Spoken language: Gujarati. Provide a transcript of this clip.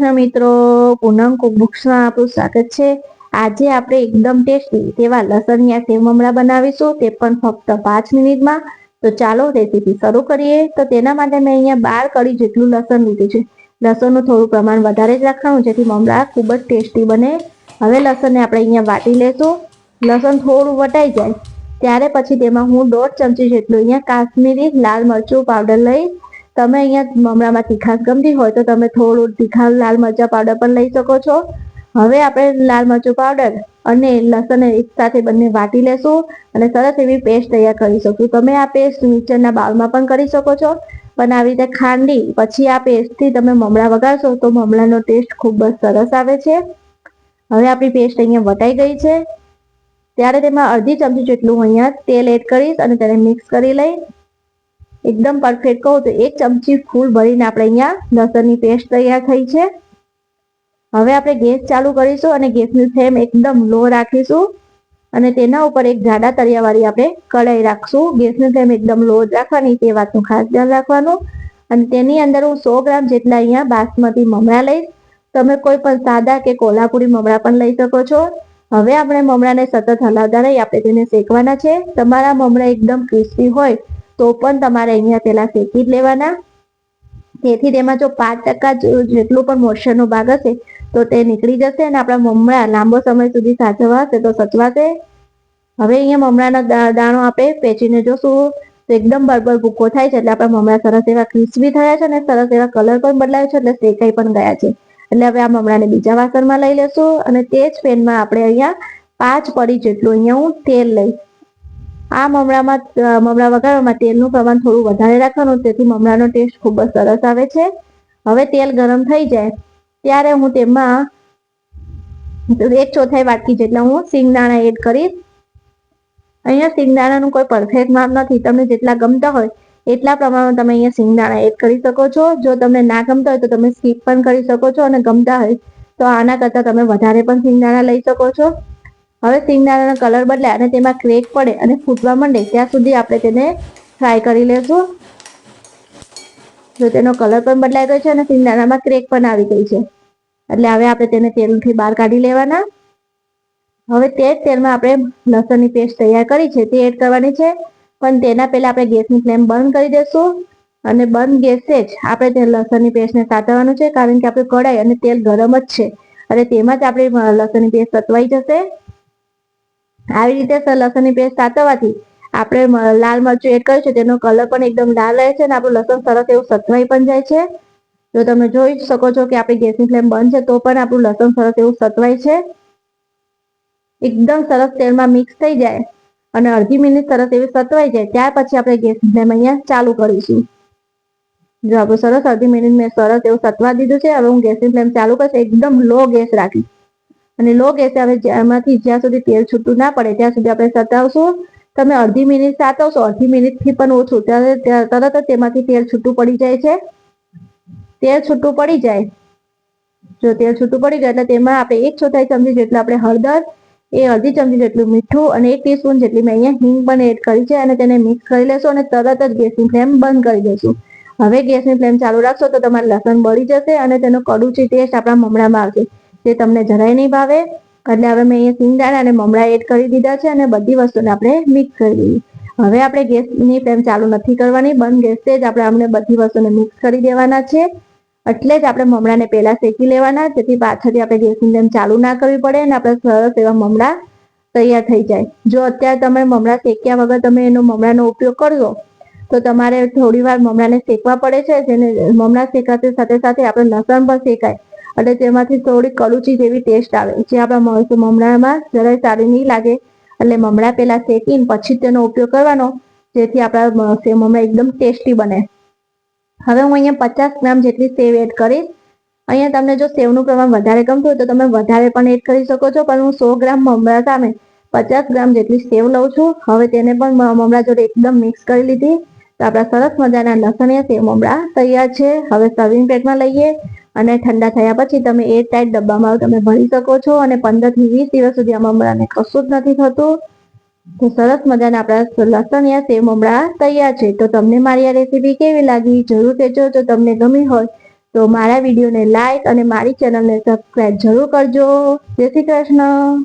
કૃષ્ણ મિત્રો પૂનમ કુકબુક્સમાં આપણું સ્વાગત છે. આજે આપણે એકદમ ટેસ્ટી તેવા લસણિયા સેવ મમરા બનાવીશું. તે પણ ફક્ત પાંચ મિનિટમાં. તો ચાલો રેસીપી શરૂ કરીએ. તો તેના માટે મેં અહીંયા બાર કડી જેટલું લસણ લીધું છે. લસણનું થોડું પ્રમાણ વધારે જ રાખવાનું, જેથી મમરા ખૂબ જ ટેસ્ટી બને. હવે લસણને આપણે અહીંયા વાટી લેશું. લસણ થોડું વટાઈ જાય. ત્યારે પછી તેમાં હું દોઢ ચમચી જેટલું અહીંયા કાશ્મીરી લાલ મરચું પાવડર લઈ તમે અહીંયા મમરામાં તીખાશ ગમતી હોય તો તમે થોડું તીખા લાલ મરચા પાવડર પણ લઈ શકો છો. હવે આપણે લાલ મરચું પાવડર અને લસણ એક સાથે બંને વાટી લેશું અને સરસ એવી પેસ્ટ તૈયાર કરી શકું તમે આ પેસ્ટ મિક્સરના બાઉલમાં પણ કરી શકો છો. પણ આવી રીતે ખાંડી પછી આ પેસ્ટથી તમે મમરા વગાડશો તો મમરાનો ટેસ્ટ ખૂબ જ સરસ આવે છે. હવે આપણી પેસ્ટ અહીંયા વટાઈ ગઈ છે. ત્યારે તેમાં અડધી ચમચી જેટલું અહીંયા તેલ એડ કરીશ અને તેને મિક્સ કરી લઈ એકદમ પરફેક્ટ કહું તો એક ચમચી ફૂલ ભરીને આપણે અહીંયા લસણની પેસ્ટ તૈયાર થઈ છે. હવે આપણે ગેસ ચાલુ કરીશું અને ગેસની ફ્લેમ એકદમ લો રાખીશું. અને તેના ઉપર એક જાડા તળિયાવાળી આપણે કઢાઈ રાખશું. ગેસની ફ્લેમ એકદમ લો રાખવાની, તે વાતનું ખાસ ધ્યાન રાખવાનું. અને તેની અંદર હું સો ગ્રામ જેટલા અહીંયા બાસમતી મમરા લઈશ. તમે કોઈ પણ સાદા કે કોલ્હાપુરી મમરા પણ લઈ શકો છો. હવે આપણે મમરાને સતત હલાવતા રહી આપણે તેને શેકવાના છે. તમારા મમરા એકદમ ક્રિસ્પી હોય તો પણ તમારે અહીંયા પેલા શેકી જ લેવાના. તેથી તેમાં જો પાંચ ટકા જેટલું પણ મોઇશ્ચરનો ભાગ હશે, તો તે નીકળી જશે અને આપણા મમરા લાંબો સમય સુધી સાચવાશે તો સચવાશે. હવે અહીંયા મમરાનો દાણો આપણે પેચીને જોશું. તો એકદમ બરબર ભૂકો થાય છે એટલે આપણા મમરા સરસ એવા ક્રિસ્પી થયા છે અને સરસ એવા કલર પણ બદલાયો છે એટલે શેકાઈ પણ ગયા છે. એટલે હવે આ મમરાને બીજા વાસણમાં લઈ લેશું અને તે જ પેનમાં આપણે અહીંયા પાંચ પડી જેટલું અહીંયા હું તેલ લઈશ. આ મમરામાં મમરા વઘારવામાં તેલનું પ્રમાણ થોડું વધારે રાખવાનું, તેથી મમરાનો ટેસ્ટ ખૂબ જ સરસ આવે છે. હવે તેલ ગરમ થઈ જાય, ત્યારે હું તેમાં એક ચોથાઈ વાટકી જેટલા હું સિંગદાણા એડ કરીશ. અહીંયા સિંગદાણાનું કોઈ પરફેક્ટ માપ નથી, તમને જેટલા ગમતા હોય, એટલા પ્રમાણમાં તમે અહીંયા સિંગદાણા એડ કરી શકો છો. જો તમને ના ગમતા હોય તો તમે સ્કીપ પણ કરી શકો છો, અને ગમતા હોય તો આના કરતાં તમે વધારે પણ સિંગદાણા લઈ શકો છો. હવે સિંગદાણાનો કલર બદલાય અને તેમાં ક્રેક પડે અને ફૂટવા માંડે, ત્યાં સુધી આપણે તેને ફ્રાય કરી લેશું. જો તેનો કલર પણ બદલાઈ ગયો છે અને સિંગદાણામાં ક્રેક પણ આવી ગઈ છે. એટલે હવે આપણે તેને તેલથી બહાર કાઢી લેવાના. હવે તે જ તેલમાં આપણે લસણની પેસ્ટ તૈયાર કરી છે, તે એડ કરવાની છે. પણ તેના પહેલા આપણે ગેસની ફ્લેમ બંધ કરી દેશું. અને બંધ ગેસે જ આપણે તે લસણની પેસ્ટને સાતવવાનું છે, કારણ કે આપણે કઢાઈ અને તેલ ગરમ જ છે. અને તેમાં જ આપણી લસણની પેસ્ટ સતવાઈ જશે. આવી રીતે લસણની પેસ્ટ સાતવવાથી આપણે લાલ મરચું એડ કર્યું છે તેનો કલર પણ એકદમ લાલ રહે છે અને આપણું લસણ સરસ એવું સતવાઈ પણ જાય છે. જો તમે જોઈ શકો છો કે આપણી ગેસની ફ્લેમ બંધ છે, તો પણ આપણું લસણ સરસ એવું સતવાય છે. એકદમ સરસ તેલમાં મિક્સ થઈ જાય અને અડધી મિનિટ સરસ એવી સતવાઈ જાય, ત્યાર પછી આપણે ગેસની ફ્લેમ અહીંયા ચાલુ કરીશું. જો આપણું સરસ અડધી મિનિટ મેં સરસ એવું સતવા દીધું છે, હવે હું ગેસની ફ્લેમ ચાલુ કરીશ, એકદમ લો ગેસ રાખી. અને લો ગેસે હવે એમાંથી જ્યાં સુધી તેલ છૂટું ના પડે, ત્યાં સુધી આપણે સતાવશું. તમે અડધી મિનિટ સાતવશો, અડધી મિનિટથી પણ ઓછું. ત્યારે તરત જ તેમાંથી તેલ છૂટું પડી જાય છે. તેલ છૂટું પડી જાય. જો તેલ છૂટું પડી જાય, એટલે તેમાં આપણે એક ચોથાઈ ચમચી જેટલું આપણે હળદર, એ અડધી ચમચી જેટલું મીઠું અને એક ટીસ્પૂન જેટલી મેં અહીંયા હિંગ પણ એડ કરી છે અને તેને મિક્સ કરી લેશું અને તરત જ ગેસની ફ્લેમ બંધ કરી દઈશું. હવે ગેસની ફ્લેમ ચાલુ રાખશો તો તમારે લસણ બળી જશે અને તેનો કડુચી ટેસ્ટ આપણા મમણામાં આવશે. તે તમને જરાય નહીં ભાવે. એટલે હવે મેં અહીંયા સિંગદાણા અને મમરા એડ કરી દીધા છે અને બધી વસ્તુને આપણે મિક્સ કરી દીધી હવે આપણે ગેસની ફ્લેમ ચાલુ નથી કરવાની. બંધ ગેસે જ આપણે અમને બધી વસ્તુને મિક્સ કરી દેવાના છે. એટલે જ આપણે મમરાને પહેલાં શેકી લેવાના. જેથી પાછળથી આપણે ગેસની ફ્લેમ ચાલુ ના કરવી પડે અને આપણે સરસ એવા મમરા તૈયાર થઈ જાય. જો અત્યારે તમે મમરા શેક્યા વગર તમે એનો મમરાનો ઉપયોગ કરશો, તો તમારે થોડી વાર મમરાને શેકવા પડે છે. જેને મમરા શેકાતી સાથે સાથે આપણે લસણ પણ શેકાય. એટલે તેમાંથી થોડી કડુચી જેવી ટેસ્ટ આવે. જે આપણા મમરામાં જરાય સારી નહીં લાગે. એટલે મમરા પહેલાં શેકીને પછી તેનો ઉપયોગ કરવાનો. જેથી આપણા મમરા એકદમ ટેસ્ટી બને. હવે હું અહીંયા પચાસ ગ્રામ જેટલી સેવ એડ કરીશ. અહીંયા તમને જો સેવનું પ્રમાણ વધારે ગમતું હોય તો તમે વધારે પણ એડ કરી શકો છો. પણ હું સો ગ્રામ મમરા સામે પચાસ ગ્રામ જેટલી સેવ લઉં છું. હવે તેને પણ મમરા જોડે એકદમ મિક્સ કરી લીધી. તો આપણા સરસ મજાના લસણીયા સેવ મમરા તૈયાર છે. હવે સર્વિંગ પ્લેટમાં લઈએ. અને ઠંડા થયા પછી તમે એ ટાઈટ ડબ્બામાં તમે ભરી શકો છો અને પંદરથી વીસ દિવસ સુધી આ મમરાને કશું જ નથી થતું. તો સરસ મજાના આપણા લસણિયા સેવ મમરા તૈયાર છે. તો તમને મારી આ રેસીપી કેવી લાગી? જરૂર કહેજો. જો તમને ગમી હોય તો મારા વિડીયોને લાઈક અને મારી ચેનલને સબસ્ક્રાઇબ જરૂર કરજો. જય શ્રી કૃષ્ણ.